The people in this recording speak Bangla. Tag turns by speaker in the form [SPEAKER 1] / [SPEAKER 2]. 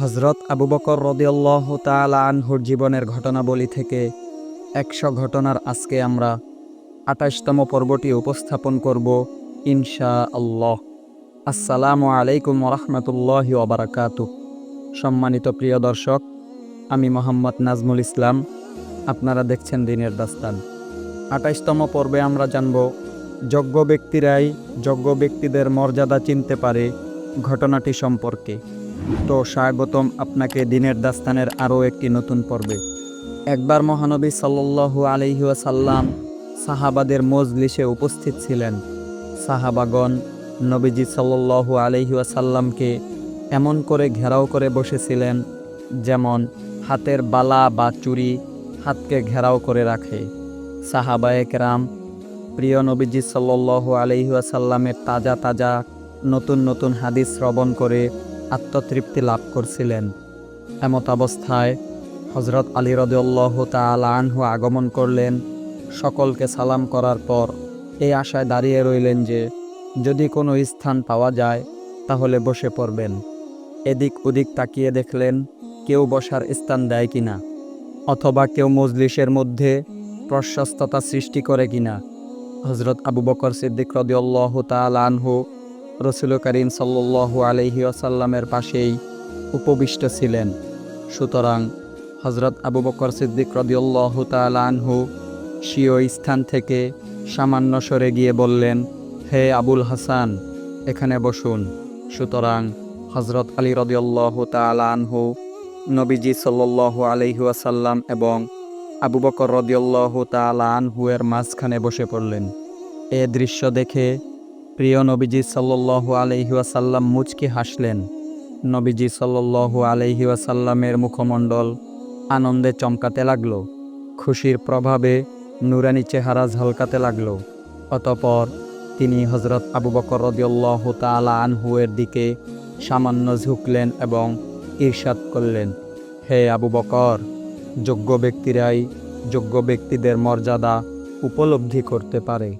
[SPEAKER 1] হজরত আবু বকর রদিয়াল্লাহ তালা আনহুর জীবনের ঘটনাবলী থেকে একশো ঘটনার আজকে আমরা আঠাশতম পর্বটি উপস্থাপন করব ইনশা আল্লাহ আসসালামু আলাইকুম রহমতুল্লাহ ওবরাকাতু সম্মানিত প্রিয় দর্শক, আমি মোহাম্মদ নাজমুল ইসলাম। আপনারা দেখছেন দিনের দাস্তান। আঠাশতম পর্বে আমরা জানব, যোগ্য ব্যক্তিরাই যোগ্য ব্যক্তিদের মর্যাদা চিনতে পারে ঘটনাটি সম্পর্কে। তো স্বাগতম আপনাকে দিনের দাস্তানের আরও একটি নতুন পর্বে। একবার মহানবী সাল্লু আলহিউসাল্লাম সাহাবাদের মজলিসে উপস্থিত ছিলেন। সাহাবাগণ নবীজি সাল্লু আলহিউসাল্লামকে এমন করে ঘেরাও করে বসেছিলেন, যেমন হাতের বালা বা চুরি হাতকে ঘেরাও করে রাখে। সাহাবায়ে রাম প্রিয় নবীজি সাল্লু আলহিউসাল্লামের তাজা তাজা নতুন নতুন হাদিস শ্রবণ করে আত্মতৃপ্তি লাভ করছিলেন। এমত অবস্থায় হজরত আলী রদুল্লাহ তাল আনহু আগমন করলেন। সকলকে সালাম করার পর এই আশায় দাঁড়িয়ে রইলেন যে, যদি কোনো স্থান পাওয়া যায়, তাহলে বসে পড়বেন। এদিক ওদিক তাকিয়ে দেখলেন কেউ বসার স্থান দেয় কিনা, অথবা কেউ মজলিসের মধ্যে প্রশস্ততা সৃষ্টি করে কিনা। হজরত আবু বকর সিদ্দিক রদিউল্লাহ তাল আনহু রসুল করিম সাল্লু আলহি আসাল্লামের পাশেই উপবিষ্ট ছিলেন। সুতরাং হজরত আবু বকর সিদ্দিক রদিউল্লাহ তাল আনহু স্বীয় স্থান থেকে সামান্য সরে গিয়ে বললেন, হে আবুল হাসান, এখানে বসুন। সুতরাং হজরত আলী রদিউল্লাহ তাল আনহু নবীজি সাল্লু আলহি আসাল্লাম এবং আবু বকর রদিউল্লাহ তাল আনহুয়ের মাঝখানে বসে পড়লেন। এ দৃশ্য দেখে প্রিয় নবীজি সাল্লু আলহিউসাল্লাম মুচকি হাসলেন। নবীজি সাল্লু আলহিউসাল্লামের মুখমণ্ডল আনন্দে চমকাতে লাগল। খুশির প্রভাবে নুরানি চেহারা ঝলকাতে লাগল। অতপর তিনি হজরত আবু বকর রদিউল্লাহ তালা আনহুয়ের দিকে সামান্য ঝুঁকলেন এবং ঈর্ষাদ করলেন, হে আবু বকর, যোগ্য ব্যক্তিরাই যোগ্য ব্যক্তিদের মর্যাদা উপলব্ধি করতে পারে।